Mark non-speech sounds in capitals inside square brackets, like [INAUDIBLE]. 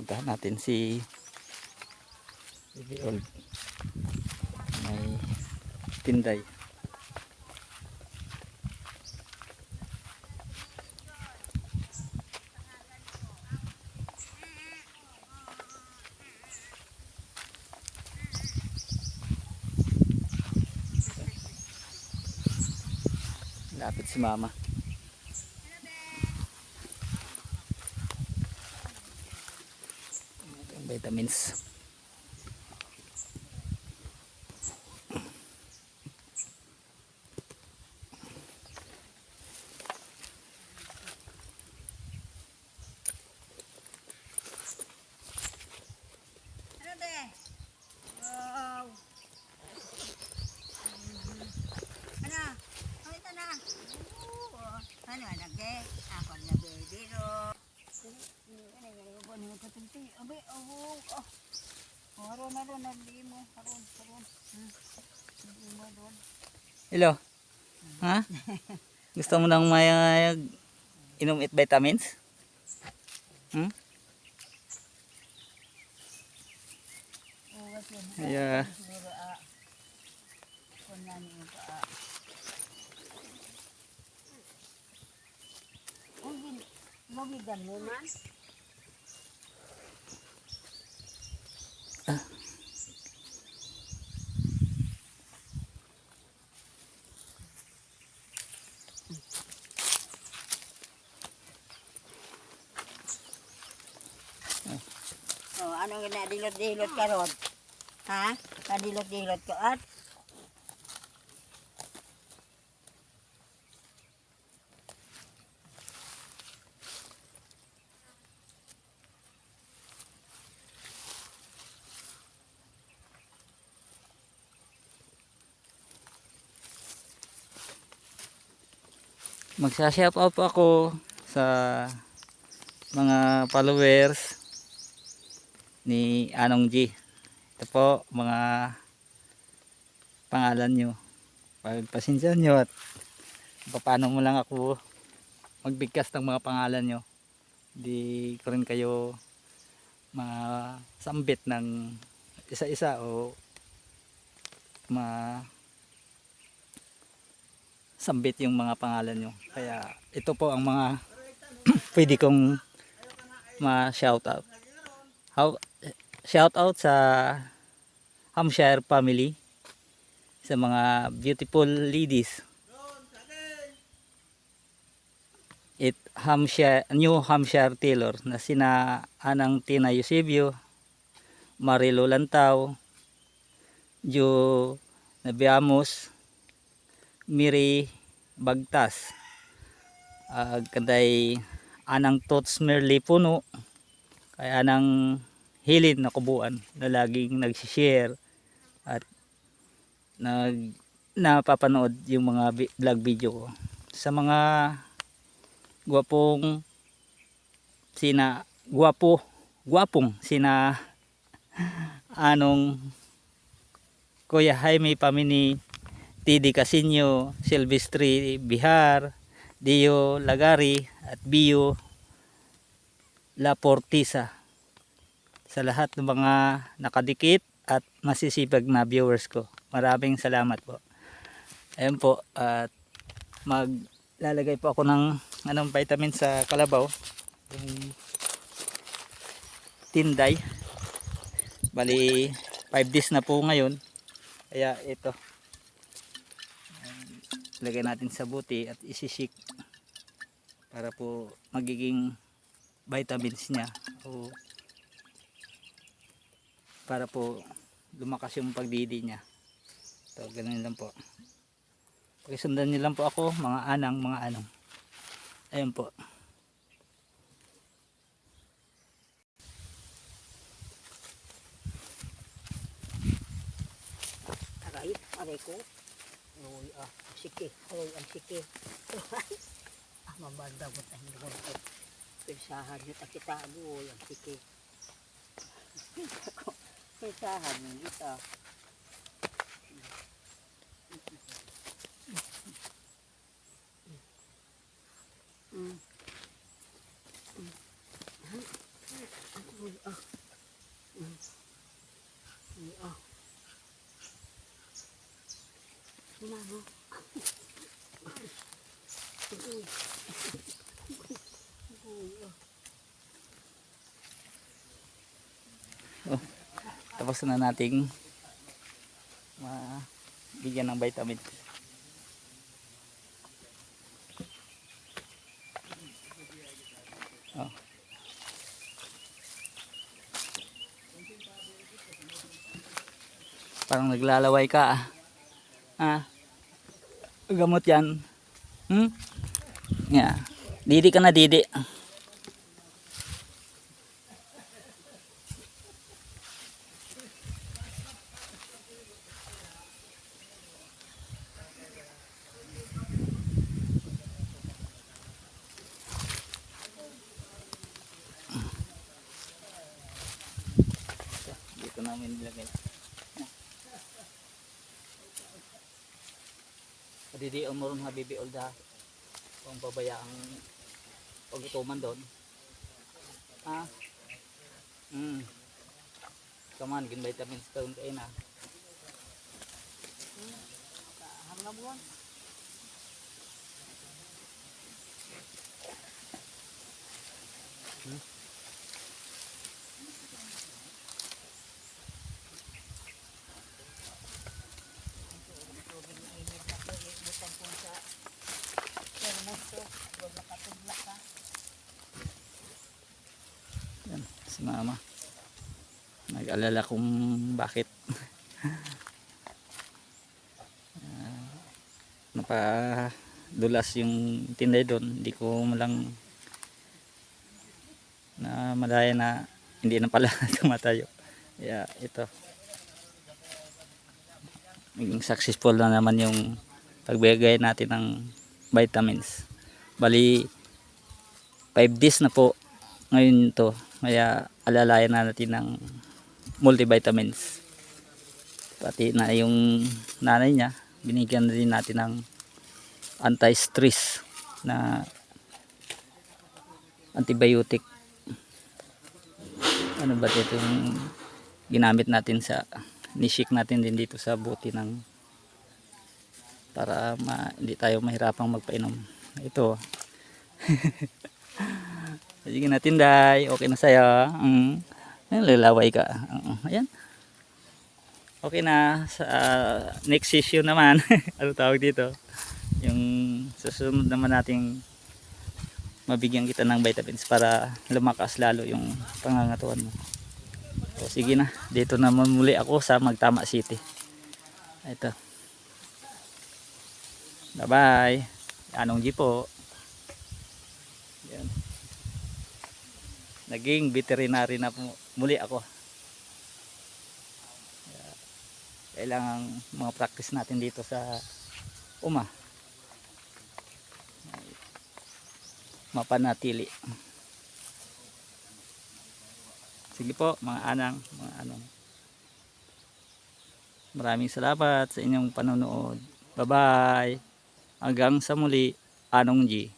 Puntahan natin si Old. May tinday. Lapit si mama. Ito yung vitamins. Ano de? Wow. Ano? Ano ito na? Oo. Ano nage? Ako na baby ro. Ano yung buwan ng katunti? Abe, oh, oh. Haron, haron, nagdi mo. Haron, haron. Hmm. Nagdi mo doon. Hello. Ha? Gusto mo nang may uh, inom it vitamins? Hmm? Yeah. Siguro, ah. Kung nani yung pa, ah. Ang gin- Mabigan mo man? Oh, ano nga dilot-dilot ka ron? Ha? Kadilot-dilot ka at? Magsha-shout out ako sa mga followers ni Anong G. Ito po mga pangalan nyo. Pagpasensya nyo at paano mo lang ako magbigkas ng mga pangalan nyo. Di ko rin kayo masambit ng isa-isa o ma sambit yung mga pangalan nyo. Kaya ito po ang mga [CLEARS THROAT] pwede kong ma-shout out. How, shout out sa Hampshire family sa mga beautiful ladies. It Hampshire, New Hampshire Taylor na sina Anang Tina Eusebio, Marilo Lantaw, Jo Nabiamos, Miri Bagtas uh, kaday anang tots merli puno kay anang hilid na kubuan na laging nagsishare at nag napapanood yung mga vlog video ko. Sa mga gwapong sina gwapo gwapong sina [LAUGHS] anong Kuya Jaime Pamini Tidi Casinyo, Silvestri Bihar, Dio Lagari at Bio La Portisa sa lahat ng mga nakadikit at masisipag na viewers ko. Maraming salamat po. Ayun po at maglalagay po ako ng anong vitamin sa kalabaw. Yung tinday. Bali 5 days na po ngayon. Kaya ito lagay natin sa buti at isisik para po magiging vitamins niya. O para po lumakas yung pagdidi niya. Ito ganun lang po. Pakisundan niyo lang po ako mga anang mga anong. Ayun po. Aray, aray ko. Uy, ah, siki. Uy, ang siki. [LAUGHS] ah, mabanda ko tayo doon. Pinsahan niyo kita. Uy, ang siki. Pinsahan niyo kita. Mm. Mm. Ah. Mm. Ah. Wala mo. Uy. Uy, ah. Tapos na nating mabigyan ng vitamin. Oh. Parang naglalaway ka ah. Ah. Gamot yan. Hmm? Yeah. Didi ka na didi. Dito namin nilagay. Didi umuron habibi olda. Kung babaya ang pagtutuman doon. Ha? Hmm. Come on, gin vitamins taon kayo na. Hanggang buwan. Yan, si mama. Nag-alala kung bakit. Ah, [LAUGHS] napadulas yung tinday doon. Hindi ko malang na malaya na hindi na pala [LAUGHS] tumatayo. Kaya ito. Naging successful na naman yung pagbigay natin ng vitamins. Bali, 5 days na po ngayon to kaya alalayan na natin ng multivitamins. Pati na yung nanay niya binigyan din natin ng anti-stress na antibiotic. Ano ba ito yung ginamit natin sa nishik natin din dito sa buti ng para ma, hindi tayo mahirapang magpainom. Ito [LAUGHS] Sige na tinday. Okay na sa'yo. Mm. Ayan, lalaway ka. Oo, ayan. Okay na. Sa ah, next issue naman. [LAUGHS] ano tawag dito? Yung susunod naman nating mabigyan kita ng vitamins para lumakas lalo yung pangangatuan mo. So, sige na. Dito naman muli ako sa Magtama City. Ito. Bye-bye. Anong G po. Yan naging veterinary na po- muli ako. Kailangan mga practice natin dito sa UMA. Mapanatili. Sige po mga anang, mga anong. Maraming salamat sa inyong panonood. Bye-bye. Hanggang sa muli, Anong G.